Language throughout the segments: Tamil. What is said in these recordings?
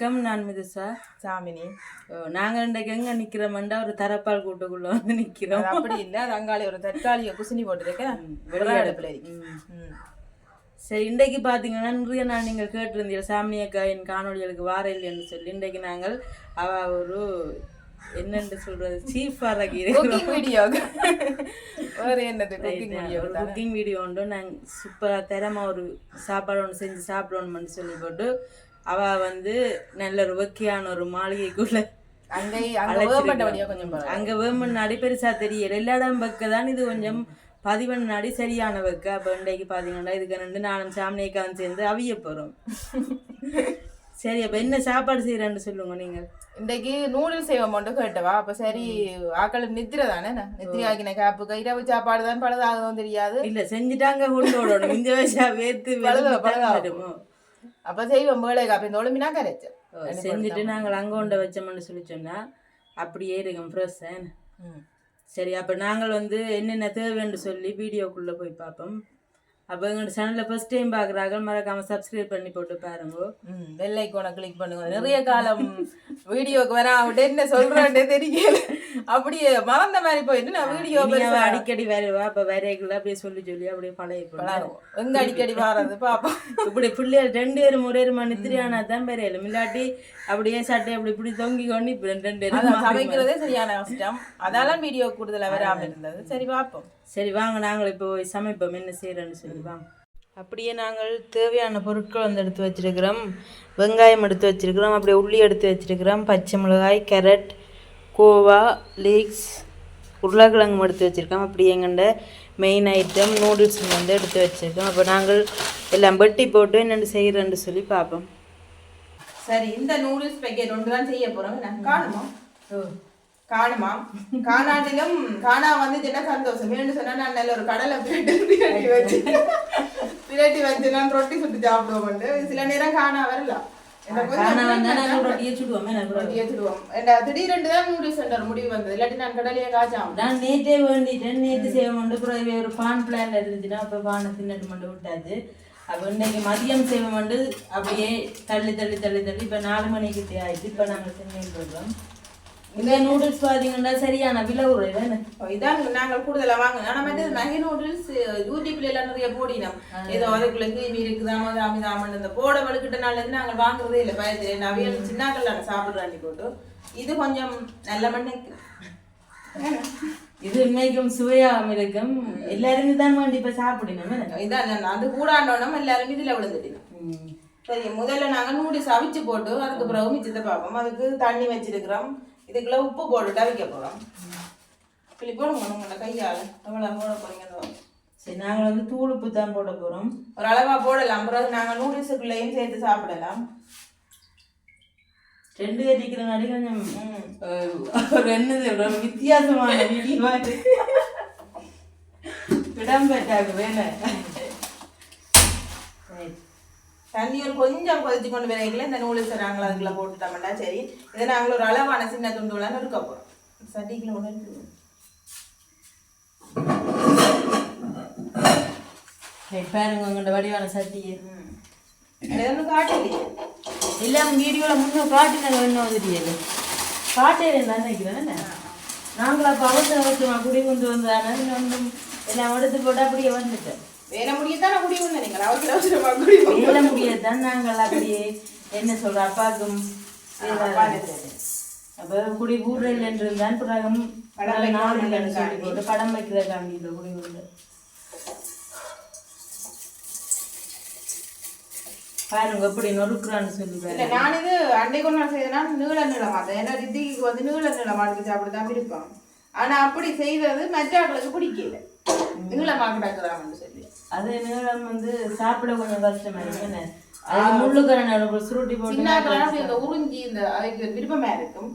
வணக்கம் நான் மிதுசா சாமினி. நாங்கள் இன்றைக்கு எங்கே நிற்கிறோம்டா ஒரு தரப்பால் கூட்டுக்குள்ள வந்து நிற்கிறோம் அப்படி இல்ல அது அங்காளி ஒரு தற்காலிக குசினி போட்டுருக்கேன் விளையாடுப்புல சரி இன்றைக்கு பார்த்தீங்கன்னா நிறைய நான் நீங்கள் கேட்டிருந்தீங்க சாமி அக்கா என் காணொலிகளுக்கு வார இல்லைன்னு சொல்லி. இன்றைக்கு நாங்கள் அவ ஒரு என்னென்று சொல்றது சீஃப் குக்கிங் வீடியோ வேற என்னது குக்கிங் வீடியோ குக்கிங் வீடியோ உண்டு. நாங்கள் சூப்பராக தரமா ஒரு சாப்பாடு ஒன்று செஞ்சு சாப்பிடணும்னு சொல்லி போட்டு அவ வந்து நல்ல ஒரு வக்கியான ஒரு மாளிகைக்குள்ள அங்கே வேமன் நாடி பெருசா தெரியல. எல்லா இடம் பக்க தான் இது கொஞ்சம் பதிவன் நாடி சரியான வைக்க. அப்ப இன்றைக்கு பாத்தீங்கன்னா இதுக்கு ரெண்டு நானும் சாமினியக்காவும் சேர்ந்து அவிய போறோம். சரி அப்ப என்ன சாப்பாடு செய்யறேன்னு சொல்லுங்க நீங்கள். இன்றைக்கு நூடுல்ஸ் செய்வோம் மட்டும் கேட்டவா? அப்ப சரி ஆக்கள் நித்திர தானே? நித்திரி ஆக்கின காப்புக்கு இரவு சாப்பாடு தான் பழுதாகவும் தெரியாது. இல்ல செஞ்சுட்டாங்க கொண்டு விடணும் இந்த வயசா வேத்து பழுதா, பழுதா. வருமோ அப்ப செய்வோம் வேலை காப்பி இந்த ஒளிமினா கரைச்சேன் செஞ்சுட்டு நாங்கள் அங்க கொண்ட வச்சோம்னு சொல்லி சொன்னா அப்படியே இருக்கும் ஃப்ரெஷ் ம் சரி அப்ப நாங்கள் வந்து என்னென்ன தேவைன்னு சொல்லி வீடியோக்குள்ள போய் பார்ப்போம் அப்போ எங்களோட சேனலில் ஃபர்ஸ்ட் டைம் பார்க்குறாங்க மறக்காம சப்ஸ்கிரைப் பண்ணி போட்டு பாருங்க. ம் பெல் ஐக்கோனை கிளிக் பண்ணுங்க. நிறைய காலம் வீடியோக்கு வர அவட்ட என்ன சொல்றேன்னு தெரியல. அப்படியே மறந்த மாதிரி போயிட்டு நான் வீடியோ அடிக்கடி வருவா அப்ப வரைக்குள்ள அப்படியே சொல்லி சொல்லி அப்படியே பழைய போடுவோம் எங்க அடிக்கடி வாரது பாப்போம். இப்படி பிள்ளைகள் ரெண்டு பேரும் ஒரே ஒரு மணி திரியானா தான் பெரியலும் இல்லாட்டி அப்படியே சட்டை அப்படி இப்படி தொங்கி கொண்டு இப்படி ரெண்டு பேரும் சமைக்கிறதே சரியான கஷ்டம். அதால வீடியோ கூடுதலா வராம இருந்தது. சரி பாப்போம். சரி வாங்க நாங்கள் இப்போ சமைப்போம். என்ன செய்யறோம்னு சொல்லி வாங்க. அப்படியே நாங்கள் தேவையான பொருட்கள் வந்து எடுத்து வச்சிருக்கிறோம். வெங்காயம் எடுத்து வச்சிருக்கிறோம். அப்படியே உள்ளி எடுத்து வச்சிருக்கிறோம். பச்சை மிளகாய் கேரட் கோவா லீக்ஸ் உருளைக்கிழங்கு எடுத்து வச்சுருக்கோம். அப்படி எங்கண்ட மெயின் ஐட்டம் நூடுல்ஸ் வந்து எடுத்து வச்சுருக்கோம். அப்போ நாங்கள் எல்லாம் வெட்டி போட்டு என்னென்னு செய்கிறேன்னு சொல்லி பார்ப்போம். சரி இந்த நூடுல்ஸ் பேக்கெட் ஒன்று தான் செய்ய போறோம். என்ன காணுமா? காணுமா? காணாட்டிலும் காணா வந்துச்சுன்னா சந்தோஷம்? ஏன்னு சொன்னா நான் நல்ல ஒரு கடலை பிரட்டி வச்சு பிரட்டி வச்சு நான் ரொட்டி சுட்டு சாப்பிடுவோம் சில நேரம் காணா வரலாம் திடீரென்று தான் நூடுல்ஸ் சென்டர் முடிவு வந்தது. இல்லாட்டி நான் கடலையே காய்ச்சாம. நான் நேற்றே வேண்டிட்டேன். நேற்று செய்ய மட்டும் பிறகு ஒரு பான் பிளான் இருந்துச்சுன்னா அப்போ பானை தின்னுட்டு மட்டும் விட்டாது அப்போ இன்னைக்கு மதியம் மட்டும் அப்படியே தள்ளி தள்ளி தள்ளி தள்ளி. இப்போ நாலு மணிக்கு ஆயிடுச்சு. இப்போ நாங்கள் செஞ்சுட்டு இருக்கோம். இந்த நூடுல்ஸ் பார்த்தீங்கன்னா சரியான விலை ஒரு தானே? இதான் நாங்கள் கூடுதலா வாங்க ஆனா மற்றது நகை நூடுல்ஸ் யூடியூப்ல எல்லாம் நிறைய போடினோம். ஏதோ அதுக்குள்ள கிருமி இருக்குதாம தாமிதாமன் இந்த போட வலுக்கிட்டனால இருந்து நாங்கள் வாங்குறதே இல்லை. பயத்து நவியல் சின்னாக்கள் சாப்பிடுறாண்டி போட்டு. இது கொஞ்சம் நல்ல மண்ணுக்கு. இது உண்மைக்கும் சுவையாகவும் இருக்கும். எல்லாருமே தான் வேண்டி இப்போ சாப்பிடணும்? இதான் அது கூடாண்டோனம் எல்லாரும் இதுல விழுந்துட்டினோம் ம். சரி முதல்ல நாங்க நூடுல்ஸ் அவிச்சு போட்டு அதுக்கு பிறகு மிச்சத்தை பார்ப்போம். அதுக்கு தண்ணி வச்சிருக்கிறோம். இதுக்குள்ள உப்பு போட்டுட்டு அவிக்க போறோம். இப்படி போடுங்க உங்களோட கையால். எவ்வளோ போட போறீங்க சரி நாங்கள் வந்து தூள் உப்பு தான் போட போகிறோம் ஒரு அளவா போடலாம். பிறகு நாங்க நூடுல்ஸுக்குள்ளேயும் சேர்த்து சாப்பிடலாம். ரெண்டு பேர் இருக்கிறனாடி கொஞ்சம் ஒரு என்னது? ஒரு வித்தியாசமான இடம்பெற்றாக வேலை. தண்ணி ஒரு கொஞ்சம் கொதிச்சு கொண்டு வரையில இந்த நூடுல்ஸை நாங்கள் அதுக்குள்ள போட்டுட்டோம்னா சரி. இதை நாங்கள் ஒரு அளவான சின்ன துண்டுலாம் நறுக்க போகிறோம் சட்டிக்குள்ள உடனே பாருங்க உங்களோட வடிவான சட்டியை எதுவும் காட்டலையே? எல்லாம் வீடியோவில் முன்னே காட்டினாங்க இன்னும் வந்துட்டு காட்டே நான் நினைக்கிறேன் என்ன? நாங்கள் அப்போ அவசர அவசரமாக குடி கொண்டு வந்தானே இன்னும் எல்லாம் எடுத்து போட்டு அப்படியே வந்துட்டேன். வேலை முடியத்தான் நான் முடியும் நீங்கள் அவசர முடியத்தான் நாங்கள் அப்படியே என்ன சொல்ற அப்பாவுக்கும் அப்போ குடி ஊரில் இருந்தான் பிறகு படம் நாலு வைக்கணும் இல்லைன்னு சொல்லி போட்டு படம் வைக்கிறதுக்காண்டி இந்த குடி ஊரில். பாருங்க எப்படி நொறுக்குறான்னு சொல்லி இல்ல பாருங்க நான் இது கொண்டு நான் செய்தேன்னா நீள நீளமா தான் ஏன்னா ரித்திக்கு வந்து நீள நீளமாட்டு சாப்பிட்டு தான் விருப்பம். ஆனா அப்படி செய்தது மற்றவர்களுக்கு பிடிக்கல. நீளமா கிடக்குறாங்கன்னு சொல்லி அது நீளம் வந்து சாப்பிட கொஞ்சம் கஷ்டமா இருக்கு. என்ன? முள்ளுக்கரணை சுருட்டி போட்டு உறிஞ்சி இந்த அதுக்கு விருப்பமா இருக்கும்.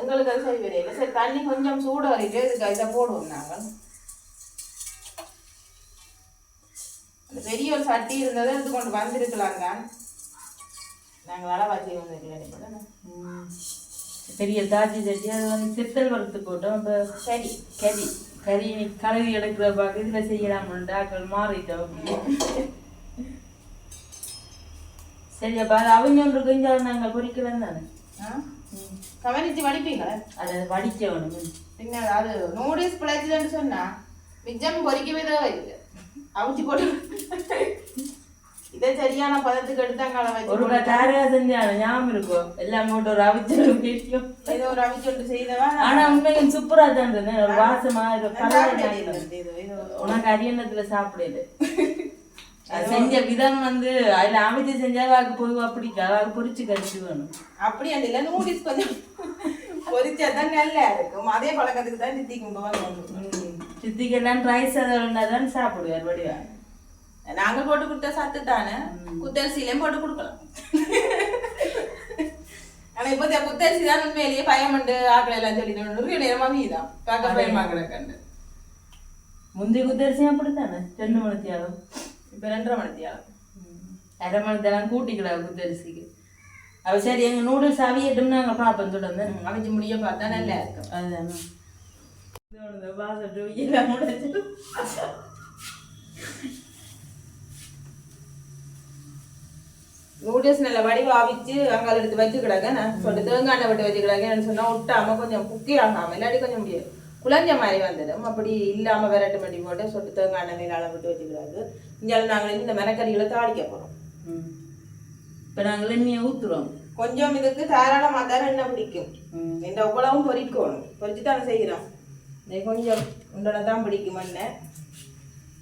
எங்களுக்கு அது சரி வரையில சரி தண்ணி கொஞ்சம் சூட வரையிட்டு இதுக்கு இதை போடுவோம் நாங்கள். அந்த பெரிய ஒரு சட்டி இருந்ததை எடுத்து கொண்டு வந்திருக்கலாம் தான். நாங்கள் ம். பெரிய தாச்சி சட்டி அது வந்து சித்தல் வறுத்து போட்டோம். இப்போ சரி கறி கறி கழுவி எடுக்கிற பார்க்க இதில் செய்யலாம்னு டாக்டர் மாறிட்டோம் சரி அப்போ அது அவங்க ஒன்று கொஞ்சம் நாங்கள் பொறிக்கலாம் தானே? கவனிச்சு வடிப்பீங்களா? அதை வடிக்க வேணும். பின்ன அது நூடுல்ஸ் பிழைச்சதுன்னு சொன்னா மிச்சம் பொறிக்கவே தேவையில்லை. அவிச்சு போட்டு இதை சரியான பதத்துக்கு எடுத்தாங்கள ஒரு வச்சு தாரையா செஞ்சாங்க ஞாபகம் இருக்கும் எல்லாம் போட்டு ஒரு அவிச்சல் வீட்லையும் ஏதோ ஒரு அவிச்சொண்டு செய்தவா ஆனா உண்மையும் சூப்பரா தான் இருந்தது ஒரு வாசமா இது உனக்கு அரியணத்துல சாப்பிடல அது செஞ்ச விதம் வந்து அதுல அமைச்சு செஞ்சா வாக்கு பொதுவா பிடிக்கும் வாக்கு பொரிச்சு கடிச்சு வேணும் அப்படி அந்த இல்லை நூடுல்ஸ் கொஞ்சம் பொரிச்சா தான் நல்லா இருக்கும் அதே பழக்கத்துக்கு தான் நித்தி கும்பவன் சித்திக்கெல்லாம் ரைஸ் அதை தான் சாப்பிடுவார் வடிவா நாங்க போட்டு கொடுத்த சத்து தானே? போட்டு கொடுக்கலாம். ஆனா இப்போ குத்தரிசி தான் உண்மையிலேயே பயமண்டு ஆக்களை எல்லாம் சொல்லிட்டு நேரமா வீதான் பார்க்க பயமா கிடக்கண்டு முந்தைய குத்தரிசியும் அப்படித்தானே ரெண்டு மணித்தியாலும். இப்ப ரெண்டரை மணித்தியாலும். அரை மணித்தெல்லாம் கூட்டிக்கலாம் குத்தரிசிக்கு. அவ சரி எங்க நூடுல்ஸ் அவியட்டும் நாங்க பார்ப்போம் தொடர்ந்து. அவிச்சு முடிய பார்த்தா நல்லா இருக்கும். அதுதானே. இதோட வாசல் டூயெல்லாம் நூடுல்ஸ் நல்ல வடிவா அவிச்சு அங்கால எடுத்து வச்சு கிடக்க நான் சொல்லி தேங்காய் விட்டு வச்சு கிடக்கேன்னு சொன்னா ஒட்டாம கொஞ்சம் புக்கி ஆகாம இல்லாட்டி கொஞ்சம் முடியாது. குழஞ்ச மாதிரி வந்துடும் அப்படி இல்லாம விரட்டு மட்டி போட்டு சொட்டு தேங்காய் எண்ணெயில் அளவு விட்டு வச்சுக்கிறாரு இங்கே நாங்கள் இந்த மரக்கறிகளை தாளிக்க போறோம். ம். இப்ப நாங்கள் எண்ணெயை ஊத்துறோம். கொஞ்சம் இதுக்கு தாராளமாக தான் எண்ணெய் பிடிக்கும். இந்த அவ்வளவும் பொரிக்கணும் பொரிச்சு தானே செய்கிறோம் கொஞ்சம் உண்டோட தான் பிடிக்கும் எண்ணெய்.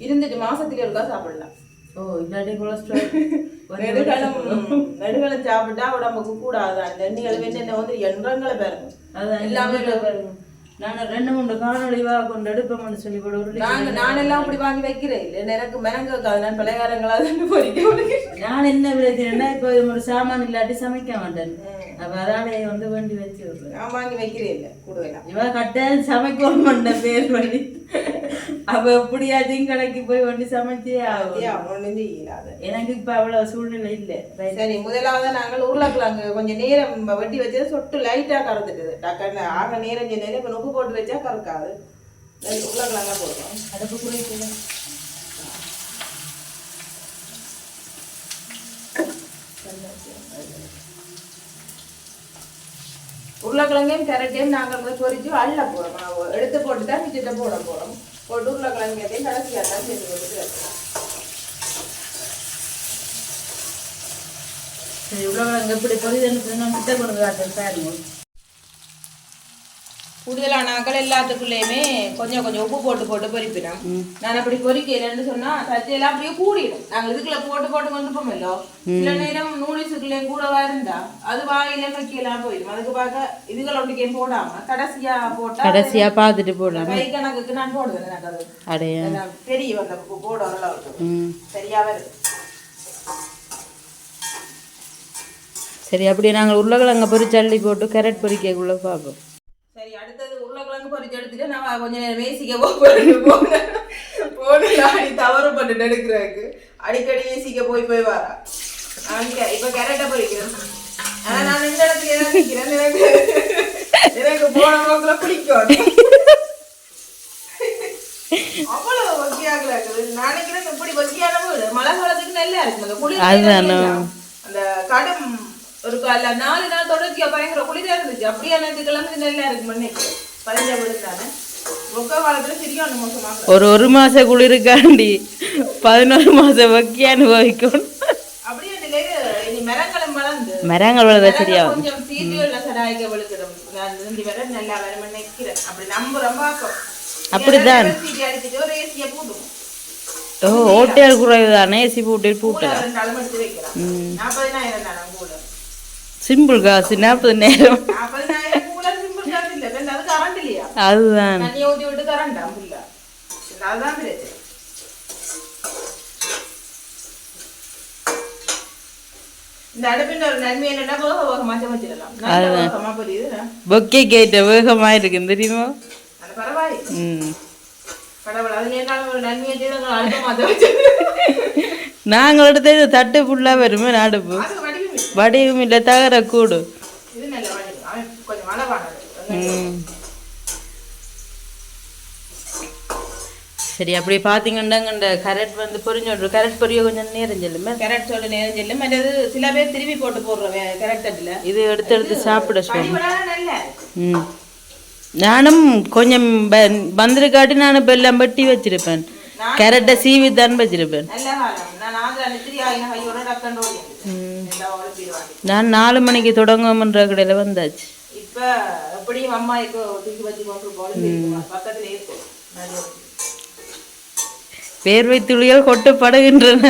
இருந்துட்டு மாசத்துக்கு ஒருக்கா சாப்பிடலாம். ஓ இல்லாட்டி கொலஸ்ட்ரால் நெடுகளும் நெடுகளும் சாப்பிட்டா உடம்புக்கு கூடாது. அந்த எண்ணெய்கள் வெண்ணெய் வந்து எண்ணங்களை பாருங்க. அதான் எல்லாமே பாருங்க. நான் ரெண்டு மூணு காணொளிவா கொண்டு எடுப்போம்னு சொல்லி கூட ஒரு நாங்க நான் எல்லாம் அப்படி வாங்கி வைக்கிறேன். இல்லை எனக்கு மிளங்காது நான் பலகாரங்களா முடியும் நான் என்ன விளையாடுறேன்னா இப்போ ஒரு சாமான் இல்லாட்டி சமைக்க மாட்டேன். அப்ப அதாலே வந்து வேண்டி வச்சு நான் வாங்கி வைக்கிறேன் இல்லை கூடுதலா. இவ கட்டாயம் சமைக்கணும் பண்ண பேர் பண்ணி அவ எப்படியாச்சும் கடைக்கு போய் வண்டி சமைச்சே ஆகும் எனக்கு இப்ப அவ்வளவு சூழ்நிலை இல்லை. சரி முதலாவது நாங்கள் உருளைக்கிழங்கு கொஞ்சம் நேரம் வெட்டி வச்சது சொட்டு லைட்டா கறந்துட்டுது. டக்குன்னு ஆக நேரம் நேரம் இப்போ உப்பு போட்டு வச்சா கறக்காது. உருளைக்கிழங்கா போடுறோம் அடுப்பு குறைக்கல உருளைக்கிழங்கையும் கேரட்டையும் நாங்கள் பொரிச்சு அள்ள போகிறோம் எடுத்து போட்டு தான் மிச்சத்தை போட போகிறோம் போட்டு உருளைக்கிழங்கையும் கடைசியாக தான் சேர்த்து போட்டு வைக்கிறோம் சரி இவ்வளவு அங்க எப்படி பொரிதல் நான் கிட்ட கொண்டு காட்டுறேன் பாருங்க கூடுதலான ஆக்கள் எல்லாத்துக்குள்ளேயுமே கொஞ்சம் கொஞ்சம் உப்பு போட்டு போட்டு பொரிப்பினோம் நான் அப்படி பொரிக்கலன்னு சொன்னா சத்தியெல்லாம் அப்படியே கூடிடும். நாங்கள் இதுக்குள்ள போட்டு போட்டு கொண்டு போமல்லோ சில நேரம் நூடுல்ஸுக்குள்ளேயும் கூடவா இருந்தா அது வாயில வைக்கலாம் போயிடும். அதுக்கு பார்க்க இதுகள் ஒன்றுக்கே போடாம கடைசியா போட்டா கடைசியா பார்த்துட்டு போடலாம் கை கணக்குக்கு நான் போடுவேன் எனக்கு. அது அடைய தெரியும் அந்த போட ஓரளவுக்கு. சரியா வருது. சரி அப்படியே நாங்கள் உருளைக்கிழங்க பொரிச்சு அள்ளி போட்டு கேரட் பொரிக்கக்குள்ள பார்ப்போம். எடுத்துட்டு நான் கொஞ்ச நேரம் மேசிக்க போறேன் போனேன் போன அடி தவறு பண்ணிட்டு எடுக்கிறதுக்கு. அடிக்கடி ஏசிக்க போய் போய் வரா. அங்க இப்ப கேரட்டை பொரிக்கிறேன் ஆனா நான் இந்த இடத்துல தான் நிக்கிறேன். எனக்கு எனக்கு போன போக்குல பிடிக்கும் அவ்வளவு வக்கியாக இருக்குது. நான் நினைக்கிறேன் இப்படி வக்கியான வீடு மழை காலத்துக்கு நல்லா இருக்கும். அந்த குளிர் அந்த கடும் ஒரு நாலு நாள் தொடர்ச்சியா பயங்கர குளிரா இருந்துச்சு. அப்படியே நேற்று கிளம்பி நல்லா இருக்கு நினைக்கிறேன். ஒரு ஒரு மாச குளிருக்காண்டி பதினோரு மாசம் வக்கி வளர்ந்து. மரங்கள் வளர பார்ப்போம். அப்படிதான். ஓ ஓட்டையால் குறைவு தானே ஏசி போட்டு போட்டு? சிம்பிள் காசு நாற்பது நேரம் நாற்பதினாயிரம் கூட சிம்பிள் காசு இல்லை பெண் அது கரண்ட் இல்லையா அதுதான் ஃபுல்லா பொக்கே கேட்ட வேகமா இருக்கு தெரியுமா நாங்கள் எடுத்தது தட்டு ஃபுல்லாக வருமே அடுப்பு வடிவம் இல்லை. தகர கூடு இது நல்ல வடிவம் அவன் கொஞ்சம் அளவானது ம் சரி அப்படி பார்த்தீங்கன்னா இந்த கரட் வந்து பொரிஞ்சோடு கரட் பொரிய கொஞ்சம் நேரம் செல்லுமே. கேரட் சொல்லி நேரம் செல்லும். மற்றது சில பேர் திருப்பி போட்டு போடுறோம் கேரட் தட்டில். இது எடுத்து எடுத்து சாப்பிட சொல்லு. கடிபடாத நல்ல. ம். நானும் கொஞ்சம் வந்திருக்காட்டி நான் இப்போ எல்லாம் வெட்டி வச்சிருப்பேன். கேரட்டை சீவி தான் வச்சிருப்பேன். நான் நாலு மணிக்கு தொடங்கும்ன்ற கடையில் வந்தாச்சு. இப்ப எப்படியும் அம்மா இப்போ பக்கத்துல இருக்கும். வேர்வை துளிகள் கொட்டப்படுகின்றன.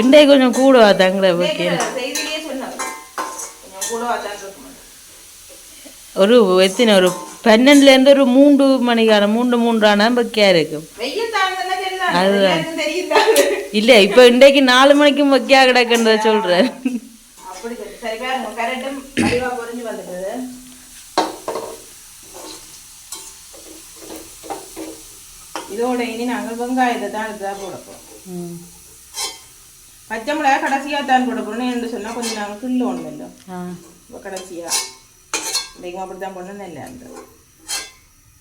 இன்றைக்கு கொஞ்சம் கூடவா தங்களை இருக்கும் ஒரு எத்தனை ஒரு பன்னெண்டுலேருந்து ஒரு மூன்று மணிக்கான மூன்று மூன்றான பக்கியா இருக்கும் தெரியுது? இல்லை இப்போ இன்றைக்கு நாலு மணிக்கும் பக்கியா கிடக்குன்றத சொல்கிறேன் அப்படி சொல்லி சரி பாருங்க கரெக்டும் அடிவா பொறிஞ்சு வந்துட்டது இதோட இனி நாங்கள் வெங்காயத்தை தான் எடுத்து போட போறோம் பச்சை மிளகாய் கடைசியா தான் போட போறோம் என்று சொன்னா கொஞ்சம் நாங்கள் கில்லு ஒன்றும் இல்லை ஆ இப்போ கடைசியா இன்றைக்கும் அப்படி தான் பண்ணணும் இல்லை அந்த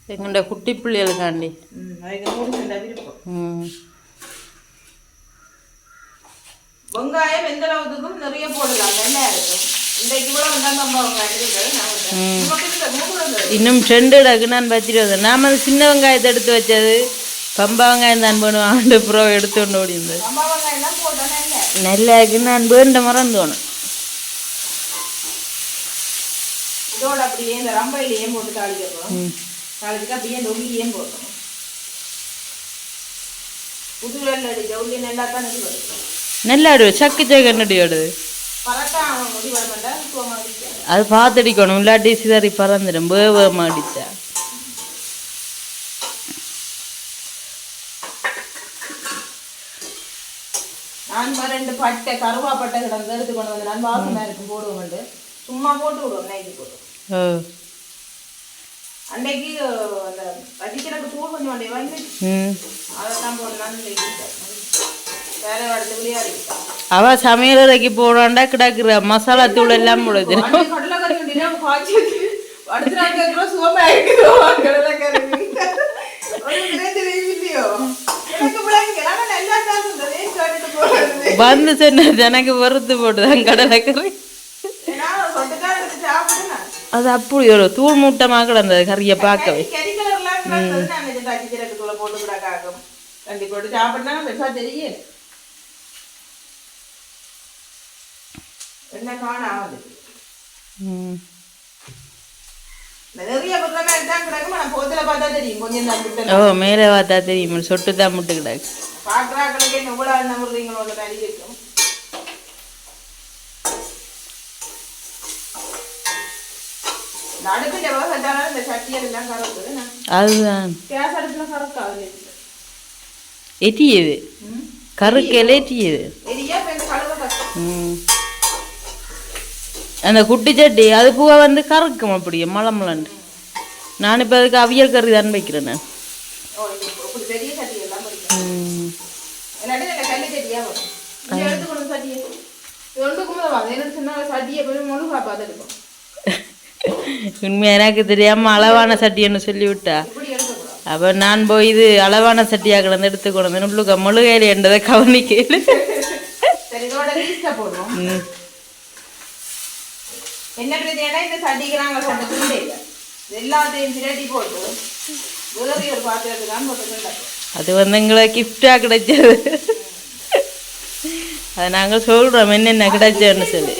எங்கள்ட குட்டி பிள்ளைகளுக்காண்டி ம் அதுக்கு மூணு செண்டா விருப்பம் வெங்காயம் எந்த அளவுக்கும் நிறைய போடலாம் நல்லா இருக்கும். இன்னும் ரெண்டு டக்கு நான் வச்சுட்டு வந்தேன் நாம சின்ன வெங்காயத்தை எடுத்து வச்சது பம்பா வெங்காயம் தான் பண்ணுவோம் ஆண்டு ப்ரோ எடுத்து கொண்டு ஓடி இருந்தது அம்மா வெங்காயம் தான் போட்டோம் நல்ல நல்லா இருக்கு நான் வேண்ட மரம் தோணும் இதோட அப்படியே இந்த ரம்பையிலையும் போட்டு தாளிக்க போகிறோம் ம். தாளிச்சுட்டு அப்படியே இந்த உள்ளியும் போட்டோம் புது வெள்ளை அடிக்க உள்ளி நல்லா தான் இது வரும். நல்லா ஆடுவேன் சக்கு ஆடுது? அடிக்க அது பார்த்துடிக்கணும் இல்லாட்டி சிதறி பறந்துடும் வேவமாக அடித்தா நான் பாரு ரெண்டு பட்டை கருவா பட்டை கிடந்து எடுத்து கொண்டு வந்து நான் வாசனை இருக்கு போடுவோம் சும்மா போட்டு விடுவோம் நைட்டு போட்டு ஓ. அன்னைக்கு அந்த அடிக்கிறக்கு தூள் கொஞ்சம் வண்டி. வாங்கி அதெல்லாம் சொல்லிட்டேன் வேற இடத்துல விளையாடி அவ சமையலறைக்கு போடாண்டா கிடக்குற. மசாலா தூள் எல்லாம் முழுது கடலைக்கறி உண்டினா காய்ச்சி அடுத்த நாள் கேட்குறோம் சுகமா இருக்கிறோம் கடலைக்கறி ஒரு பிரச்சனை இல்லையோ எனக்கு பிள்ளைங்க ஆனா நல்லா தான் இருந்தது ஏன் கேட்டுட்டு போறது வந்து சொன்னது எனக்கு வறுத்து போட்டுதான் கடலைக்கறி அது அப்படி ஒரு தூள் மூட்டமாக கிடந்தது கறியை பார்க்கவே ஓ மேலே பார்த்தா தெரியும். சொட்டு தான் முட்டு கிடக்கு. பாக்குறாக்களுக்கு என்ன இவ்வளவு நம்புறீங்களோட தடி இருக்கும் அதுதான். எட்டியது. அந்த குட்டி சட்டி அது பூவா வந்து கறக்கும் அப்படியே மலை மலண்டு நான் இப்போ அதுக்கு அவியல் கறி தான் வைக்கிறேன் நான். உண்மையா எனக்கு தெரியாம அளவான சட்டின்னு சொல்லி விட்டா இப்படி எடுக்கக்கூடாது அப்போ நான் போய் இது அளவான சட்டியாக கிடந்து எடுத்து கொண்டு வந்து உள்ளுக்க முழுகையில் என்றதை கவனிக்கல என்ன பிரச்சனைனா இந்த சட்டிக்கு நாங்கள் இல்லை எல்லாத்தையும் திரட்டி போட்டு வேறு ஒரு பாத்திரத்துக்கு தான் போட்டு அது வந்து எங்களை கிஃப்டாக கிடைச்சது அதை நாங்கள் சொல்கிறோம் என்னென்ன கிடைச்சதுன்னு சொல்லி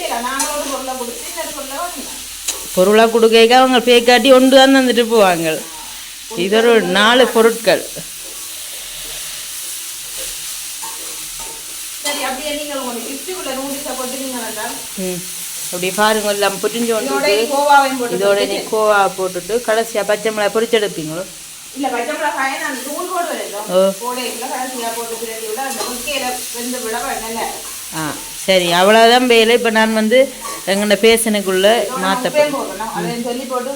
பொருளாக கொடுக்க அவங்க பே காட்டி ஒன்று தான் தந்துட்டு போவாங்க இது ஒரு நாலு பொருட்கள் அப்படி பாருங்க எல்லாம் புரிஞ்சு இதோட நீ கோவா போட்டுட்டு கடைசியாக பச்சை மிளகாய் பொரிச்செடுப்பீங்களோ இல்ல பச்சை மிளகாயை நான் தூள் போட்டு ஓ. வரலாம் கோடைக்குள்ள கடைசியாக போட்டு பிரட்டி விட அந்த முட்கையில வெந்து விட நல்ல ஆ சரி அவ்வளோதான் வேலை இப்போ நான் வந்து எங்கள்ட பேசனுக்குள்ளே மாற்ற சொல்லி போட்டு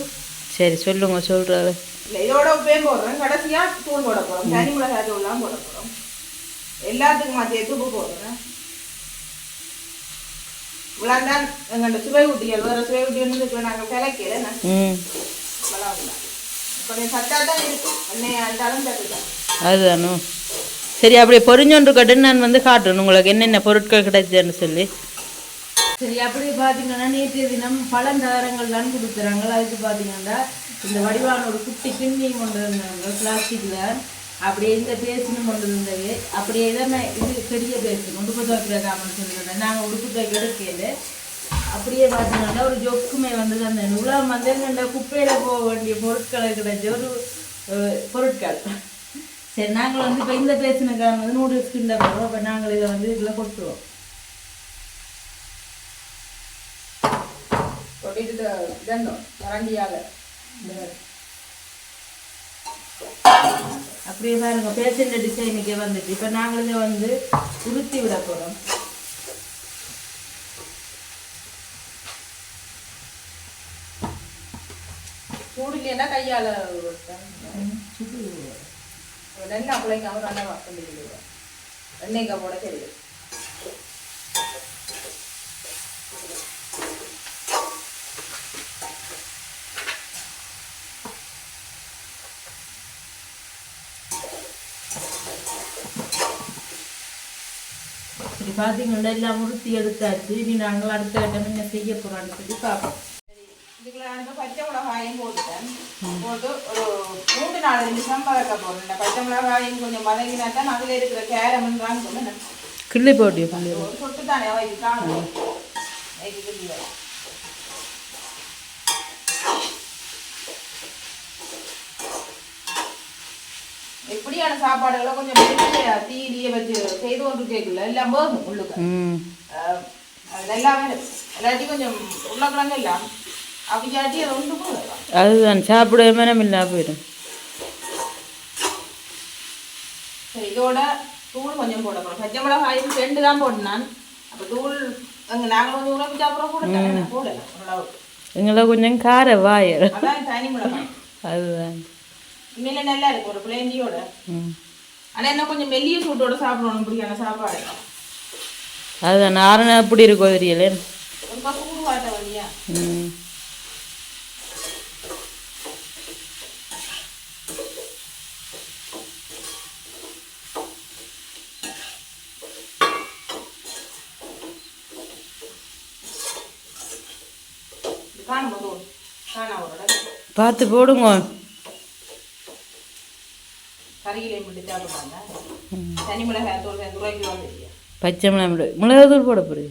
சரி சொல்லுங்க சொல்கிறது இதோட உப்பையும் போடுறோம் கடைசியா தூள் போட போறோம் தனி மிளகாய் தூள்லாம் போட போறோம் எல்லாத்துக்கும் மத்திய உப்பு போடுறோம் இவ்வளோதான் எங்கள்ட்ட சுவை ஊட்டிகள் வேறு சுவை ஊட்டி வந்து இப்போ நாங்கள் கிளக்கிறேன் ம் கொஞ்சம் சத்தா தான் இருக்கு. எண்ணெய் ஆண்டாலும் தட்டுதான் அதுதானோ? சரி அப்படியே பொறிஞ்சொன்று கட்டுன்னு நான் வந்து காட்டுறேன். உங்களுக்கு என்னென்ன பொருட்கள் கிடைச்சதுன்னு சொல்லி. சரி அப்படியே பார்த்தீங்கன்னா நேற்றைய தினம் பழந்தாரங்கள் தான் கொடுக்குறாங்க. அதுக்கு பார்த்தீங்கன்னா இந்த வடிவான ஒரு குட்டி கிண்ணி கொண்டு இருந்தாங்க பிளாஸ்டிக்கில் அப்படியே இந்த பேசணும் கொண்டு இருந்தது. அப்படியே தான் இது பெரிய பேசணும் உடுப்பு துவைக்கிறதாமன்னு சொல்லியிருந்தேன் நாங்கள் உடுப்பு துவைக்க எடுக்கல. அப்படியே பார்த்தீங்கன்னா ஒரு ஜொக்குமே வந்து அந்த உலகம் வந்து என்னென்ன குப்பையில் போக வேண்டிய பொருட்களை கிடைச்ச ஒரு பொருட்கள். சரி நாங்கள் வந்து இப்போ இந்த பேசினுக்காக வந்து நூடுல்ஸ் கிண்ட போகிறோம் அப்போ நாங்கள் இதை வந்து இதில் கொட்டுவோம். கொட்டிட்டு இதணும் கரண்டியால் அப்படியே பாருங்க பேஷண்ட் டிசைனுக்கே வந்துட்டு. இப்போ நாங்கள் இதை வந்து உருத்தி விட போகிறோம் சூடு இல்லைன்னா கையால் நல்லா பிள்ளைக்காம நல்லா வாக்கம் எண்ணெய்க்காய் போட தெரியுது சரி பார்த்தீங்கன்னா எல்லாம் உருத்தி எடுத்தாச்சு இனி நாங்கள் அடுத்த கட்டம் என்ன செய்ய போகிறோம்னு சொல்லி பார்ப்போம் இதுக்குள்ள நான் இப்ப பச்சை மிளகாயும் போட்டுட்டேன் போட்டு ஒரு மூணு நாலு நிமிஷம் வதக்க போறேன் இந்த பச்சை மிளகாயும் கொஞ்சம் வதங்கினா தான் அதில் இருக்கிற கேரமன்றாங்க சொன்னேன் கிள்ளி போட்டியோ கிள்ளி ஒரு சொட்டு தானே வைக்கு காணும் வைக்கு கிள்ளி வை. எப்படியான சாப்பாடுகளை கொஞ்சம் பெரிய தீயிலேயே வச்சு செய்து கொண்டு கேட்கல எல்லாம் வேகும் உள்ளுக்கு ம் அஹ் அது எல்லாமே இல்லாட்டி கொஞ்சம் உருளைக்கிழங்கு எல்லாம் போடலாம் அதுதான் சாப்பிடவே இல்லாம போயிடும். இதோட தூள் கொஞ்சம் போட போகிறோம் பச்சை மிளகாயும் ரெண்டு தான் போட்டேன் நான். அப்போ தூள் அங்கே நாங்கள் கொஞ்சம் உணவு சாப்பிட்றோம் கூட போடலை ஓரளவுக்கு. எங்களை கொஞ்சம் கார வாயர் அதுதான். உண்மையில நல்லா இருக்கு ஒரு பிளேஞ்சியோட ம். ஆனால் என்ன கொஞ்சம் மெல்லிய சூட்டோட சாப்பிடணும் இப்படியான சாப்பாடு. அதுதான் நாரண அப்படி இருக்கோ தெரியல. ரொம்ப சூடு வாட்ட வழியா. ம் காணும் தூள் காணா ஒரு பார்த்து போடுங்க. தனி மிளகாய் தூள் பச்சை மிளகாய் மிளகாத்தூள் போட ரைஸுக்கு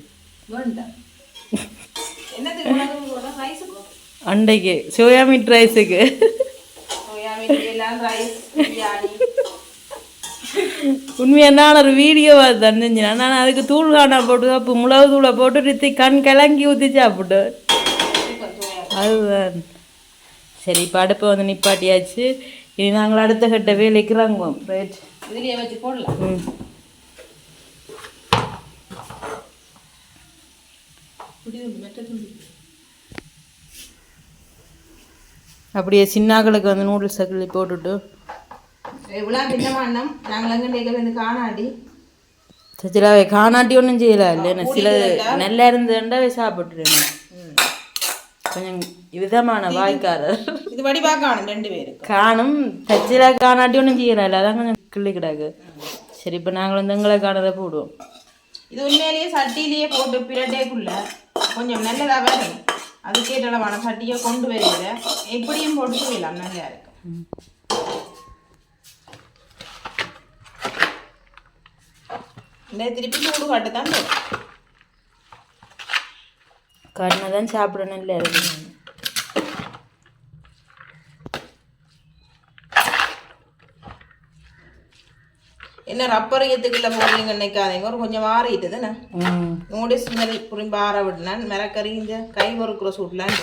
அண்டைக்கு சோயா மீட் ரைஸுக்கு நான் ஒரு வீடியோவை தந்துஞ்சேன் நான் அதுக்கு தூள் காணா போட்டு அப்போ மிளகு தூளை போட்டு கண் கலங்கி ஊற்றி சாப்பிட்டு அதுதான். சரி இப்போ அடுப்பை வந்து நிப்பாட்டியாச்சு. இனி நாங்கள் அடுத்த கட்ட வேலைக்கு இறங்குவோம். ரைட் இதுலயே வச்சு போடலாம். ம். அப்படியே சின்னாக்களுக்கு வந்து நூடுல்ஸ் கிள்ளி போட்டுட்டு. இவ்வளோ பின்னமானம் நாங்கள் எங்கே வந்து காணாடி. சச்சிலாவை காணாட்டி ஒன்றும் செய்யலாம் இல்லை சில நல்லா இருந்ததுண்டா சாப்பிட்டுருவேன் கொஞ்சம் விதமான வாய்க்காரர். இது வடிவா காணும் ரெண்டு பேருக்கு காணும். தச்சிலா காணாட்டி ஒன்றும் செய்யலாம் இல்லை அதான் கொஞ்சம் கிள்ளி கிடாக்கு. சரி இப்போ நாங்கள் வந்து எங்களை காணதை போடுவோம். இது உண்மையிலேயே சட்டியிலேயே போட்டு பிரட்டேக்குள்ள கொஞ்சம் நல்லதா வரும் அதுக்கேற்ற அளவான சட்டியை கொண்டு வருகிற எப்படியும் போட்டு செய்யலாம். நல்லா இருக்கும். திருப்பி சூடு காட்டு தான் காட்டினா தான் சாப்பிடணும் இல்லை இருக்கு என்ன ரப்பரையத்துக்குள்ள போடுறீங்க நினைக்காதீங்க. ஒரு கொஞ்சம் ஆறிட்டு தானே? நூடில்ஸ் ஸ்மெல் புரிம்பு ஆற விடலாம் மிரக்கறி இந்த கை பொறுக்கிற சூட்லாம்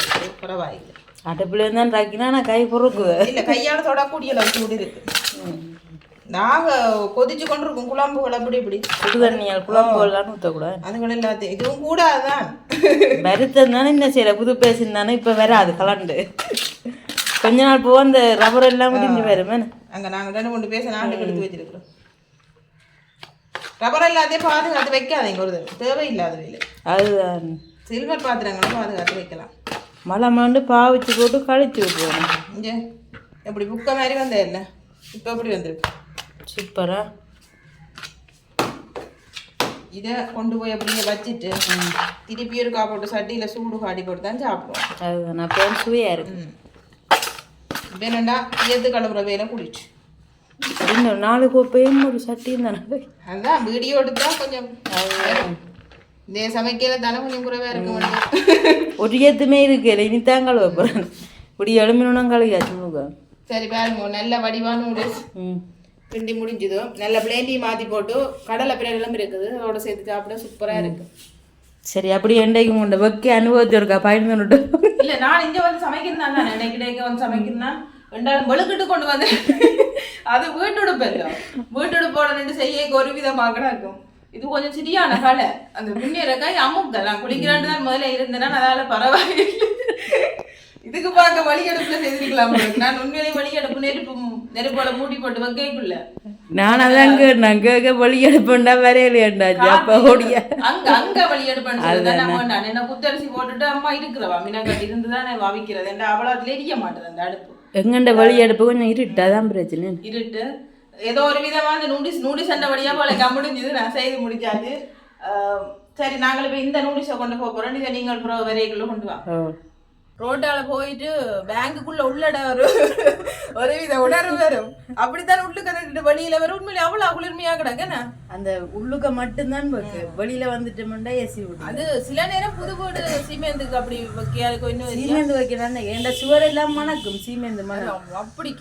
பரவாயில்லை. அடுப்பில் இருந்தான் ராக்கினா நான் கை பொறுக்குவேன். இல்ல கையால தொடக்கூடிய சூடு இருக்கு. நாங்க கொதிச்சு கொண்டிருக்கோம் குழம்புகள் அப்படி இப்படி. சுடு தண்ணியால் குழம்பு எல்லாம் ஊற்றக்கூடாது அதுகள் எல்லாத்தையும் இதுவும் கூடாதுதான். வருத்தம் தானே என்ன செய்யற புது பேசின் தானே இப்போ வராது கலண்டு. கொஞ்ச நாள் போக அந்த ரப்பர் எல்லாம் முடிஞ்சு வருமே அங்க நாங்க ரெண்டு மூணு பேச நாட்டுக்கு எடுத்து வச்சிருக்கிறோம். ரப்பர் எல்லாத்தையும் பாதுகாத்து வைக்காதீங்க ஒரு. தேவையில்லாத வேலை. அதுதான். சில்வர் பாத்திரங்களும் பாதுகாத்து வைக்கலாம். மழை மண்டு பாவிச்சு போட்டு கழிச்சு விட்டுருவோம். இங்கே எப்படி புக்க மாதிரி வந்தே இல்லை இப்போ எப்படி வந்திருக்கு? சூப்பரா. இதை கொண்டு போய் அப்படியே வச்சுட்டு திருப்பி ஒரு போட்டு சட்டியில் சூடு காடி போட்டு தான் சாப்பிடுவோம். அதுதான் அப்போ சுவையாக இருக்கு. என்னண்டா ஏத்து கலப்புற வேலை குடிச்சு இன்னும் நாலு கோப்பையும் ஒரு சட்டியும் தானே. அதுதான் வீடியோ எடுத்தா கொஞ்சம் இதே சமைக்கல தானே கொஞ்சம் குறைவா இருக்க முடியும் ஒரு ஏத்துமே இருக்கு இனி தான் கழுவ போகிறேன் இப்படி எழுமினும் கழுவியாச்சு சரி பாருங்க நல்ல வடிவான நூடுல்ஸ் ம். பிண்டி முடிஞ்சதும் நல்ல பிளேண்டி மாற்றி போட்டு கடலை பிரேடெல்லாம் இருக்குது. அதோட சேர்த்து சாப்பிட சூப்பராக இருக்கு. சரி அப்படி என்றைக்கு உண்ட வெக்க அனுபவத்து இருக்கா? பயந்து இல்ல நான் இங்க வந்து சமைக்கிறேன் தான் இன்னைக்கு வந்து சமைக்கிறேன் ரெண்டாலும் வெளுக்கிட்டு கொண்டு வந்தேன் அது வீட்டுடுப்பு இல்லை வீட்டுடுப்போட ரெண்டு செய்ய ஒரு விதமாக இருக்கும். இது கொஞ்சம் சரியான கலை அந்த முன்னேற காய் அமுக்கல் நான் குளிக்கிறான்னு தான் முதல்ல இருந்தேன்னா அதனால பரவாயில்லை. இதுக்கு பார்க்க வழியடுப்புல செய்திருக்கலாம். நான் உண்மையிலேயே வழியடுப்பு நெருப்பு நெருப்போட மூடி போட்டு வைக்கக்குள்ள நான் அதான் நான் கேட்க வழி எடுப்பேன்டா வரையிலேண்டாச்சு அப்போ ஓடியா. அங்க அங்க வழியடுப்புன்னு சொல்லி என்ன குத்தரிசி போட்டுட்டு அம்மா இருக்கிறவா மீனா கட்டி இருந்து தானே வாவிக்கிறது. அவ்வளோ அதுல எரிய மாட்டேது அந்த அடுப்பு. எங்கண்ட வழி எடுப்பு கொஞ்சம் இருட்டு அதான் பிரச்சனை. இருட்டு. ஏதோ ஒரு விதமா அந்த நூடிஸ் நூடிஸ் அந்த வழியா போல முடிஞ்சது நான் செய்து ஆஹ் சரி நாங்கள் இப்போ இந்த நூடிஸை கொண்டு போக போறோம். இதை நீங்கள் அப்புறம் வரைக்குள்ள கொண்டு வா. ரோட்டால போயிட்டு பேங்குக்குள்ள உள்ளட ஒரு ஒரு வித உணர்வு வரும். அப்படித்தான் உள்ளுக்க ரெண்டு வழியில வரும். உண்மையில அவ்வளவு குளிர்மையா கிடக்குண்ணா அந்த உள்ளுக்க மட்டும்தான் வெளியில வந்துட்டோம்னா ஏசி விடும் அது சில நேரம் புது வீடு சீமேந்துக்கு அப்படி வைக்க இன்னும் சீமெந்து வைக்கிறான் ஏன்டா சுவர் எல்லாம் மணக்கும் சீமெந்து மணக்கும். அப்படி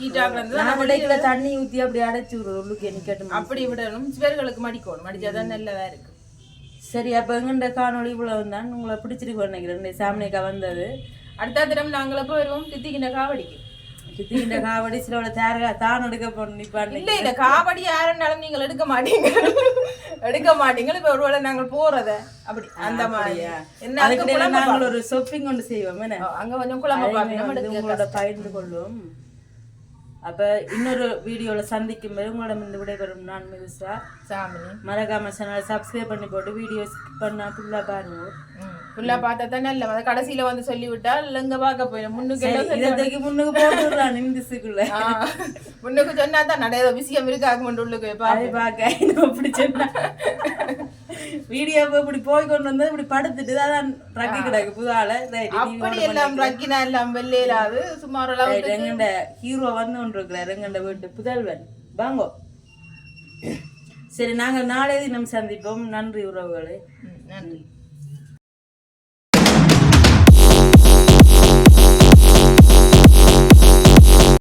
விடைக்குள்ள தண்ணி ஊத்தி அப்படி அடைச்சு விடுறோம் உள்ளுக்கு நிக்கட்டும் அப்படி விடணும். சிவர்களுக்கு மடிக்கணும். மடிச்சாதான் நல்லதா இருக்கு சரி அப்ப எங்கண்ட காணொளி இவ்வளவு தான் உங்களை பிடிச்சிருக்கு நினைக்கிறேன். சாமனிக்கா வந்தது. அடுத்த தினம் நாங்கள் எப்போ வருவோம் காவடிக்கு இந்த காவடி சிலோட தேரகா தான் எடுக்க போன நிப்பாண்டு இல்ல இந்த காவடி யாருன்னாலும் நீங்கள் எடுக்க மாட்டீங்க எடுக்க மாட்டீங்க இப்ப ஒருவேளை நாங்கள் போறத அப்படி அந்த மாதிரி என்ன நாங்கள் ஒரு ஷாப்பிங் ஒன்று செய்வோம் என்ன அங்க கொஞ்சம் குழம்பு உங்களோட பகிர்ந்து கொள்வோம் அப்ப இன்னொரு வீடியோல சந்திக்கும் வரை உங்களிடம் விடைபெறும் நான் மிதுசா சாமி மறக்காம சேனலை சப்ஸ்கிரைப் பண்ணி போட்டு வீடியோ ஸ்கிப் பண்ணா ஃபுல்லா பாருங்க ஃபுல்லா பார்த்தா தான் நல்ல வந்து கடைசியில வந்து சொல்லி விட்டால் எங்க பார்க்க போயிடும். முன்னுக்கு முன்னுக்கு போட்டுடுறான் நிமிஷத்துக்குள்ள முன்னுக்கு சொன்னா தான் நிறைய விஷயம் இருக்காக மட்டும் உள்ளுக்கு அதை பார்க்க இன்னும் அப்படி சொன்னா. வீடியோ இப்படி போய் கொண்டு வந்து இப்படி படுத்துட்டு அதான் ரக்கி கிடக்கு புதால. அப்படி எல்லாம் ரக்கினா எல்லாம் வெள்ளையிலாது சுமார் அளவு எங்கண்ட ஹீரோ வந்து கொண்டு இருக்கிறார் எங்கண்ட வீட்டு புதல்வன். வாங்கோ. சரி நாங்கள் நாளே தினம் சந்திப்போம். நன்றி உறவுகளே. நன்றி.